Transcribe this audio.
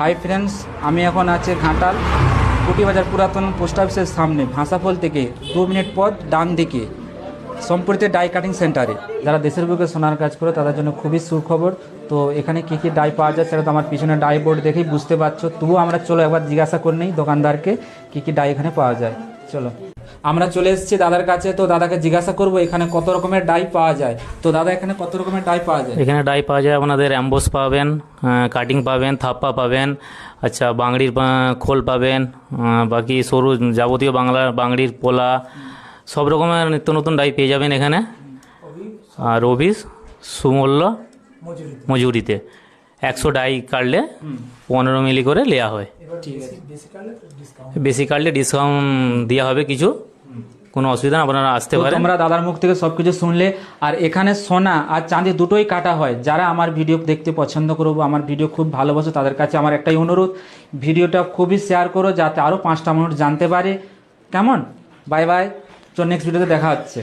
Hi friends আমি এখন আছি ঘাটাল, কুটিবাজার পুরাতন পোস্ট অফিসের সামনে ভাষাফল থেকে দু মিনিট পথ ডান দিকে, সম্প্রতি ডাই কাটিং সেন্টারে যারা দেশের বুকে সোনার কাজ করে, তাদের জন্য খুবই সুখবর। তো এখানে কী কী ডাই পাওয়া যায়, সেটা তো আমার পিছনে ডাই বোর্ড দেখেই বুঝতে পারছ। তবুও আমরা চলো একবার জিজ্ঞাসা করে নিই দোকানদারকে, কী কী ডাই এখানে পাওয়া যায়। চলো। আমরা চলে এসেছি দাদার কাছে তো দাদাকে জিজ্ঞাসা করব এখানে কত রকমের ডাই পাওয়া যায়? তো দাদা এখানে কত রকমের ডাই পাওয়া যায়? এখানে ডাই পাওয়া যায় আপনাদের অ্যাম্বোস পাবেন কাটিং পাবেন থাপ্পা পাবেন আচ্ছা বাংড়ির খোল পাবেন বাকি সরু যাবতীয় বাংলা বাংড়ির পোলা সব রকমের নিত্য নতুন ডাই পেয়ে যাবেন এখানে। আর অফিস সুমূল্য মজুরিতে। একশো ডাই কাটলে পনেরো মিলি করে নেওয়া হয়। বেশি কাটলে ডিসকাউন্ট দেওয়া হবে কিছু। কোনো অসুবিধা না আপনারা আসতে তো পারেন। তোমরা দাদার মুখ থেকে সব কিছু শুনলে। আর এখানে সোনা আর চাঁদি দুটোই কাটা হয়। যারা আমার ভিডিও দেখতে পছন্দ করব আমার ভিডিও খুব ভালোবাসো তাদের কাছে আমার একটাই অনুরোধ ভিডিওটা খুবই শেয়ার করো যাতে আরও পাঁচটা মানুষ জানতে পারে। কেমন? বাই বাই চল নেক্সট ভিডিওতে দেখা হচ্ছে।